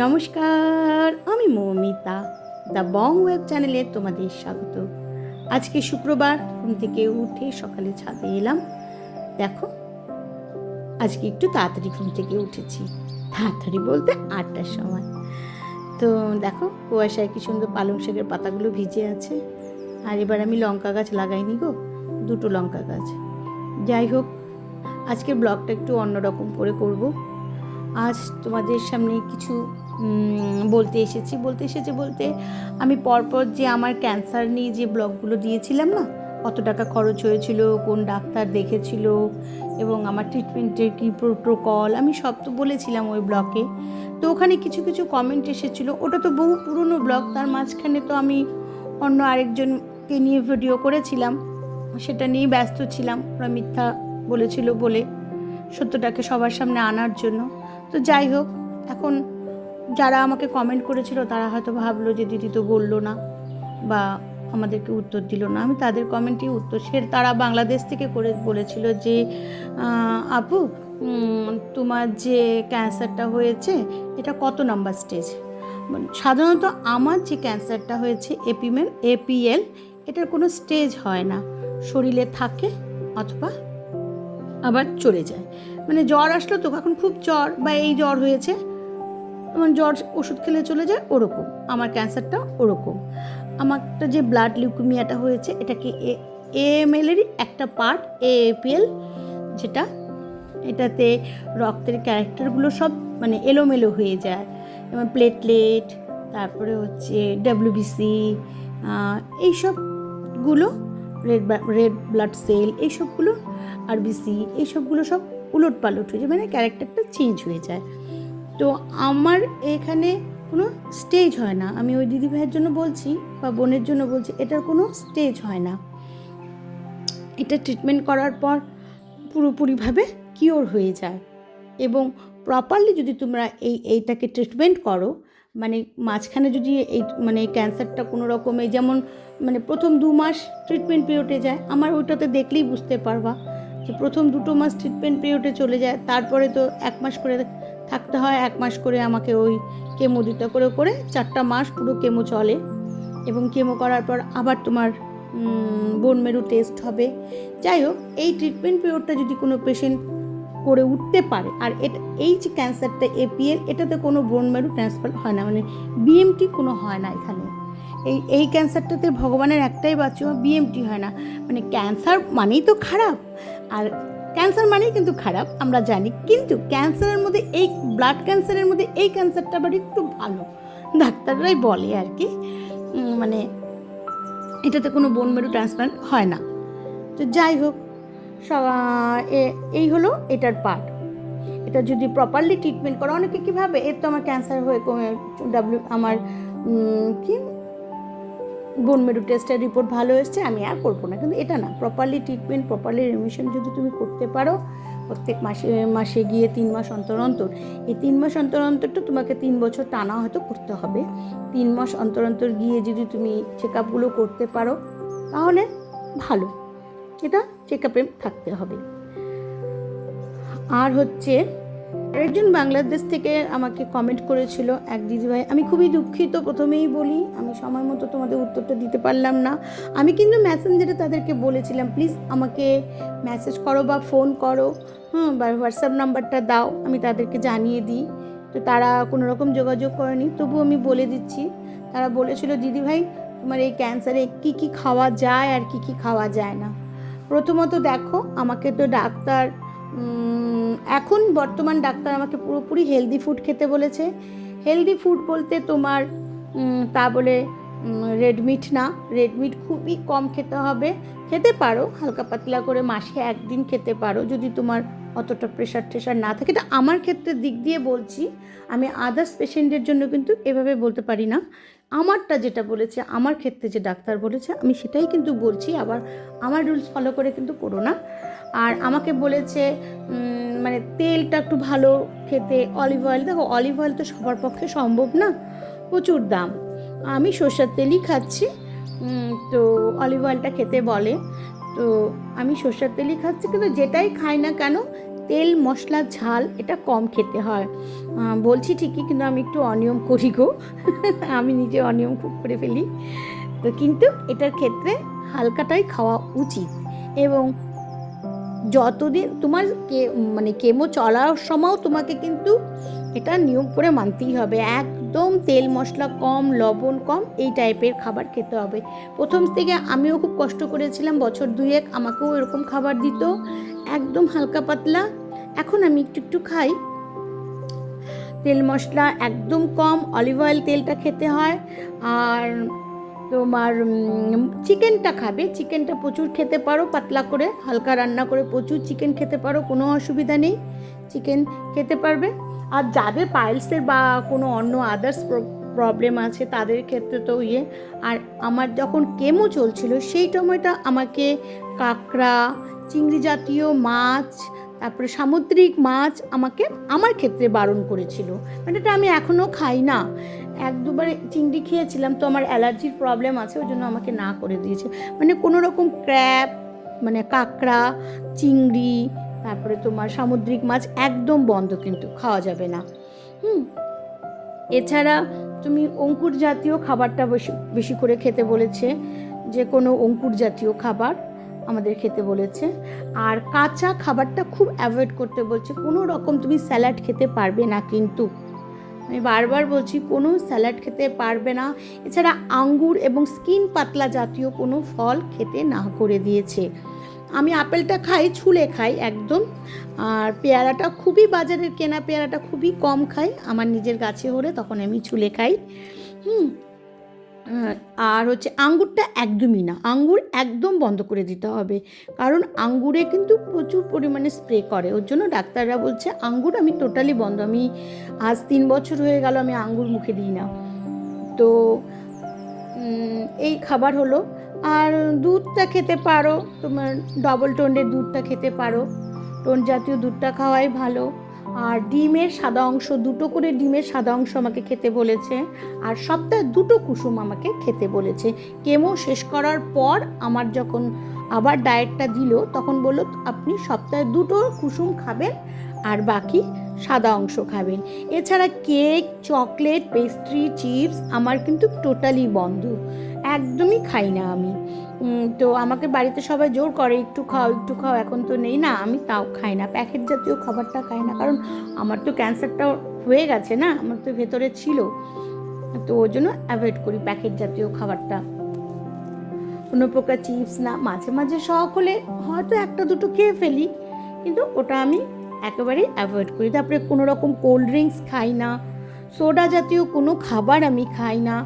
নমস্কার, আমি Moumita, the Bong web চ্যানেলে তোমাদের স্বাগত। আজকে শুক্রবার, ঘুম থেকে উঠে সকালে ছাদে এলাম। দেখো, আজকে একটু তাড়াতাড়ি ঘুম থেকে উঠেছি। তাড়াতাড়ি বলতে আটটার সময়। তো দেখো, কুয়াশায় কি সুন্দর পালং শাকের পাতাগুলো ভিজে আছে। আর এবার আমি লঙ্কা গাছ লাগাইনি গো, দুটো লঙ্কা গাছ। যাই হোক, আজকের ব্লগটা একটু অন্যরকম করে করব। আজ তোমাদের সামনে কিছু বলতে এসেছি বলতে এসেছি বলতে আমি পরপর যে আমার ক্যান্সার নিয়ে যে ব্লগগুলো দিয়েছিলাম না, কত টাকা খরচ হয়েছিল, কোন ডাক্তার দেখেছিল এবং আমার ট্রিটমেন্টের কী প্রোটোকল আমি সব তো বলেছিলাম ওই ব্লগে। তো ওখানে কিছু কিছু কমেন্ট এসেছিল, ওটা তো বহু পুরনো ব্লগ, তার মাঝখানে তো আমি অন্য আরেকজনকে নিয়ে ভিডিও করেছিলাম, সেটা নিয়ে ব্যস্ত ছিলাম, ওরা মিথ্যা বলেছিল বলে সত্যটাকে সবার সামনে আনার জন্য। তো যাই হোক, এখন যারা আমাকে কমেন্ট করেছিল, তারা হয়তো ভাবলো যে দিদি তো বলল না বা আমাদেরকে উত্তর দিল না। আমি তাদের কমেন্টই উত্তর সে তারা বাংলাদেশ থেকে করে বলেছিল যে আপু তোমার যে ক্যান্সারটা হয়েছে, এটা কত নাম্বার স্টেজ সাধারণত আমার যে ক্যান্সারটা হয়েছে, এপিমেল এপিএল, এটার কোনো স্টেজ হয় না। শরীরে থাকে অথবা আবার চলে যায়। মানে জ্বর আসলো তো, এখন খুব জ্বর বা এই জ্বর হয়েছে যেমন জ্বর ওষুধ খেলে চলে যায় ওরকম। আমার ক্যান্সারটা ওরকম। আমারটা যে ব্লাড লিউকেমিয়াটা হয়েছে, এটাকে এএমএলেরই একটা পার্ট এ এএপিএল যেটা, এটাতে রক্তের ক্যারেক্টারগুলো সব মানে এলোমেলো হয়ে যায়। যেমন প্লেটলেট তারপরে হচ্ছে ডাব্লিউবিসি এইসবগুলো রেড রেড ব্লাড সেল এইসবগুলো আরবিসি এইসবগুলো সব উলট পালট হয়ে যায় মানে ক্যারেক্টারটা চেঞ্জ হয়ে যায়। তো আমার এখানে কোনো স্টেজ হয় না। আমি ওই দিদি ভাইয়ের জন্য বলছি বা বোনের জন্য বলছি, এটার কোনো স্টেজ হয় না। এটা ট্রিটমেন্ট করার পর পুরোপুরিভাবে কিওর হয়ে যায়। এবং প্রপারলি যদি তোমরা এই, এইটাকে ট্রিটমেন্ট করো মানে মাঝখানে যদি এই মানে ক্যান্সারটা কোনো রকমে যেমন মানে প্রথম দু মাস ট্রিটমেন্ট পিরিয়ডে যায়। আমার ওইটাতে দেখলেই বুঝতে পারবা যে প্রথম দুটো মাস ট্রিটমেন্ট পিরিয়ডে চলে যায়। তারপরে তো এক মাস করে থাকতে হয় এক মাস করে আমাকে ওই কেমো দিতে করে করে চারটা মাস পুরো কেমো চলে। এবং কেমো করার পর আবার তোমার বোন মেরু টেস্ট হবে। যাই হোক, এই ট্রিটমেন্ট পিরিয়ডটা যদি কোনো পেশেন্ট করে উঠতে পারে, আর এটা, এই যে ক্যান্সারটা এপিএল এটাতে কোনো বোন মেরু ট্রান্সফার হয় না মানে বিএমটি কোনো হয় না এখানে। এই এই ক্যান্সারটাতে ভগবানের একটাই বাচ্চা বিএমটি হয় না। মানে ক্যান্সার মানেই তো খারাপ। আর ক্যান্সার মানেই কিন্তু খারাপ, আমরা জানি। কিন্তু ক্যান্সারের মধ্যে এই ব্লাড ক্যান্সারের মধ্যে এই ক্যান্সারটা আবার একটু ভালো। ডাক্তাররাই বলে আর কি মানে এটাতে কোনো বোন মেরু ট্রান্সপ্লান্ট হয় না। তো যাই হোক, সবা- এই হলো এটার পার্ট এটা যদি প্রপারলি ট্রিটমেন্ট করা, অনেকে কীভাবে এর তো আমার ক্যান্সার হয়ে কমে ডাব্লিউ আমার কি? বোন মেরু টেস্টের রিপোর্ট ভালো এসছে, আমি আর করব না। কিন্তু এটা না প্রপারলি ট্রিটমেন্ট প্রপারলি রিমিশন যদি তুমি করতে পারো, প্রত্যেক মাসে মাসে গিয়ে তিন মাস অন্তর অন্তর, এই তিন মাস অন্তর অন্তরটা তোমাকে তিন বছর টানা হয়তো করতে হবে। তিন মাস অন্তর অন্তর গিয়ে যদি তুমি চেক আপগুলো করতে পারো, তাহলে ভালো। এটা চেক আপে থাকতে হবে। আর হচ্ছে আরেকজন বাংলাদেশ থেকে আমাকে কমেন্ট করেছিল, এক দিদিভাই আমি খুবই দুঃখিত, প্রথমেই বলি, আমি সময় মতো তোমাদের উত্তরটা দিতে পারলাম না। আমি কিন্তু মেসেঞ্জারে তাদেরকে বলেছিলাম প্লিজ আমাকে মেসেজ করো বা ফোন করো হ্যাঁ বা হোয়াটসঅ্যাপ নাম্বারটা দাও, আমি তাদেরকে জানিয়ে দিই। তো তারা কোনো রকম যোগাযোগ করেনি তবু আমি বলে দিচ্ছি, তারা বলেছিল দিদিভাই তোমার এই ক্যান্সারে কী কী খাওয়া যায় আর কী কী খাওয়া যায় না? প্রথমত দেখো, আমাকে তো ডাক্তার এখন বর্তমান ডাক্তার আমাকে পুরোপুরি হেলদি ফুড খেতে বলেছে। হেলদি ফুড বলতে তোমার তা বলে রেড মিট না। রেড মিট খুবই কম খেতে হবে। খেতে পারো, হালকা পাতলা করে মাসে একদিন খেতে পারো। যদি তোমার অতটা প্রেশার টেশার না থাকে। এটা আমার ক্ষেত্রে দিক দিয়ে বলছি, আমি আদার্স পেশেন্টের জন্য কিন্তু এভাবে বলতে পারি না। আমারটা যেটা বলেছে, আমার ক্ষেত্রে যে ডাক্তার বলেছে, আমি সেটাই কিন্তু বলছি, আবার আমার রুলস ফলো করে কিন্তু করো না। আর আমাকে বলেছে মানে তেলটা একটু ভালো খেতে অলিভ অয়েল দেখো অলিভ অয়েল তো সবার পক্ষে সম্ভব না, প্রচুর দাম। আমি সর্ষের তেলই খাচ্ছি তো অলিভ অয়েলটা খেতে বলে। তো আমি সর্ষের তেলই খাচ্ছি, কিন্তু যেটাই খাই না কেন, তেল, মশলা, ঝাল, এটা কম খেতে হয়। বলছি ঠিকই, কিন্তু আমি একটু অনিয়ম করি গো। আমি নিজে অনিয়ম খুব করে ফেলি। তো কিন্তু এটার ক্ষেত্রে হালকাটাই খাওয়া উচিত। এবং যতদিন তোমার কে মানে কেমো চলার সময়ও তোমাকে কিন্তু এটা নিয়ম করে মানতেই হবে। একদম তেল মশলা কম, লবণ কম, এই টাইপের খাবার খেতে হবে। প্রথম থেকে আমিও খুব কষ্ট করেছিলাম, বছর দুয়েক আমাকেও এরকম খাবার দিত, একদম হালকা পাতলা। এখন আমি একটু একটু খাই। তেল মশলা একদম কম অলিভ অয়েল তেলটা খেতে হয়, আর তোমার চিকেনটা খাবে। চিকেনটা প্রচুর খেতে পারো, পাতলা করে, হালকা রান্না করে প্রচুর চিকেন খেতে পারো, কোনো অসুবিধা নেই। চিকেন খেতে পারবে। আর যাদের পাইলসের বা কোনো অন্য আদার্স প্রবলেম আছে, তাদের ক্ষেত্রে তো ইয়ে। আর আমার যখন কেমো চলছিল, সেই সময়টা আমাকে কাঁকড়া, চিংড়ি জাতীয় মাছ, তারপরে সামুদ্রিক মাছ আমাকে আমার ক্ষেত্রে বারণ করেছিল। মানে এটা আমি এখনও খাই না। এক দুবার চিংড়ি খেয়েছিলাম তো আমার অ্যালার্জির প্রবলেম আছে, ওই জন্য আমাকে না করে দিয়েছে। মানে কোনো রকম ক্র্যাপ মানে কাঁকড়া, চিংড়ি তারপরে তোমার সামুদ্রিক মাছ একদম বন্ধ কিন্তু, খাওয়া যাবে না। হুম। এছাড়া তুমি অঙ্কুর জাতীয় খাবারটা বেশি বেশি করে খেতে বলেছে, যে কোনো অঙ্কুর জাতীয় খাবার আমাদের খেতে বলেছে। আর কাঁচা খাবারটা খুব অ্যাভয়েড করতে বলছে, কোনো রকম তুমি স্যালাড খেতে পারবে না কিন্তু। আমি বারবার বলছি, কোনো স্যালাড খেতে পারবে না। এছাড়া আঙ্গুর এবং স্কিন পাতলা জাতীয় কোনো ফল খেতে না করে দিয়েছে। আমি আপেলটা খাই, ছুলে খাই একদম। আর পেয়ারাটা খুবই বাজারের কেনা পেয়ারাটা খুবই কম খাই। আমার নিজের গাছে হলে তখন আমি ছুলে খাই। হুম। আর হচ্ছে আঙ্গুরটা একদমই না। আঙ্গুর একদম বন্ধ করে দিতে হবে। কারণ আঙ্গুরে কিন্তু প্রচুর পরিমাণে স্প্রে করে। ওর জন্য ডাক্তাররা বলছে, আঙ্গুর আমি টোটালি বন্ধ। আমি আজ তিন বছর হয়ে গেল, আমি আঙ্গুর মুখে দিই না। তো এই খাবার হলো। আর দুধটা খেতে পারো, তোমার ডবল টোনের দুধটা খেতে পারো। টোন জাতীয় দুধটা খাওয়াই ভালো। আর ডিমের সাদা অংশ, দুটো করে ডিমের সাদা অংশ আমাকে খেতে বলেছে। আর সপ্তাহে দুটো কুসুম আমাকে খেতে বলেছে। কেমো শেষ করার পর আমার যখন আবার ডায়েটটা দিল, তখন বলল, আপনি সপ্তাহে দুটো কুসুম খাবেন, আর বাকি সাদা অংশ খাবেন। এছাড়া কেক, চকলেট, পেস্ট্রি, চিপস আমার কিন্তু টোটালি বন্ধ। একদমই খাই না আমি। তো আমাকে বাড়িতে সবাই জোর করে, একটু খাও একটু খাও, এখন তো নেই না। আমি তাও খাই না। প্যাকেট জাতীয় খাবারটা খাই না। কারণ আমার তো ক্যান্সারটা হয়ে গেছে না? আমার তো ভেতরে ছিল। তো ওই জন্য অ্যাভয়েড করি প্যাকেট জাতীয় খাবারটা। কোনো প্রকার চিপস না। মাঝে মাঝে শখ হলে হয়তো একটা দুটো খেয়ে ফেলি। কিন্তু ওটা আমি একেবারেই অ্যাভয়েড করি। তারপরে কোনো রকম কোল্ড ড্রিঙ্কস খাই না। সোডা জাতীয় কোনো খাবার আমি খাই না।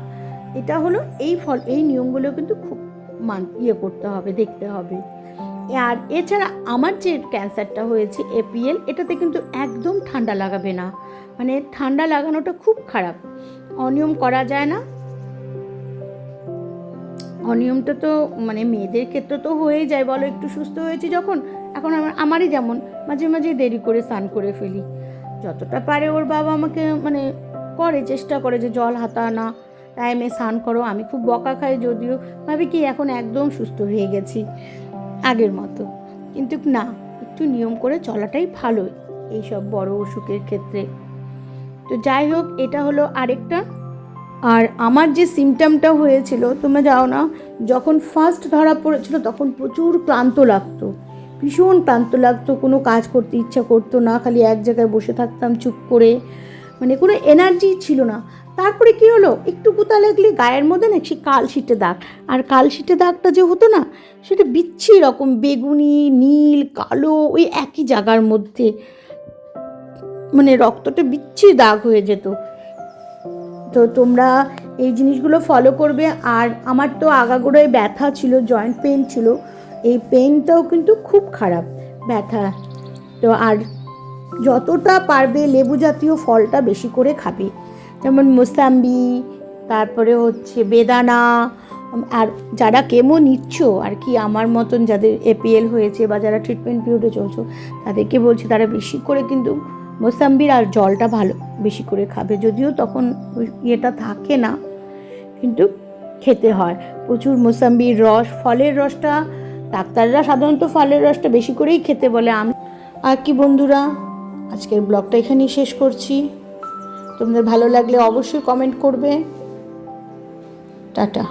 এটা হলো এই ফল, এই নিয়মগুলো কিন্তু খুব মান ইয়ে করতে হবে, দেখতে হবে। আর এছাড়া আমার যে ক্যান্সারটা হয়েছে এপিএল এটাতে কিন্তু একদম ঠান্ডা লাগাবে না। মানে ঠান্ডা লাগানোটা খুব খারাপ। অনিয়ম করা যায় না। অনিয়মটা তো মানে মেয়েদের ক্ষেত্রে তো হয়েই যায়। বলো, একটু সুস্থ হয়েছে যখন এখন আমার, আমারই যেমন মাঝে মাঝে দেরি করে স্নান করে ফেলি। যতটা পারে ওর বাবা আমাকে মানে করে, চেষ্টা করে যে জল হাতা না টাইমে স্নান করো। আমি খুব বকা খাই যদিও, ভাবি কি এখন একদম সুস্থ হয়ে গেছি আগের মতো। কিন্তু না, একটু নিয়ম করে চলাটাই ভালো এইসব বড় অসুখের ক্ষেত্রে। তো যাই হোক, এটা হলো আরেকটা। আর আমার যে সিমটমটা হয়েছিল, তোমরা যাও না, যখন ফার্স্ট ধরা পড়েছিল, তখন প্রচুর ক্লান্ত লাগতো। ভীষণ ক্লান্ত লাগতো, কোনো কাজ করতে ইচ্ছা করতো না, খালি এক জায়গায় বসে থাকতাম চুপ করে মানে কোনো এনার্জি ছিল না। তারপরে কি হলো? একটু গুতা লাগলে গায়ের মধ্যে না সে কালশিটে দাগ। আর কালশিটে দাগটা যে হতো না, সেটা বিচ্ছি রকম, বেগুনি, নীল, কালো, ওই একই জায়গার মধ্যে মানে রক্তটা বিচ্ছি দাগ হয়ে যেত। তো তোমরা এই জিনিসগুলো ফলো করবে। আর আমার তো আগাগোড়ায় ব্যথা ছিল জয়েন্ট পেন ছিল। এই পেনটাও কিন্তু খুব খারাপ। ব্যথা। তো আর যতটা পারবে লেবু জাতীয় ফলটা বেশি করে খাবে। যেমন মোসাম্বি, তারপরে হচ্ছে বেদানা, আর যারা কেমো নিচ্ছ, আর কি আমার মতন যাদের এপিএল হয়েছে বা যারা ট্রিটমেন্ট পিরিয়ডে চলছো, তাদেরকে বলছি তারা বেশি করে কিন্তু মোসাম্বির আর জলটা ভালো বেশি করে খাবে। যদিও তখন ইয়েটা থাকে না, কিন্তু খেতে হয়। প্রচুর মোসাম্বির রস, ফলের রসটা ডাক্তাররা সাধারণত ফলের রসটা বেশি করেই খেতে বলে। আমি আর কি বন্ধুরা, আজকের ব্লগটা এখানেই শেষ করছি। তোমাদের ভালো লাগলে অবশ্যই কমেন্ট করবে। টাটা।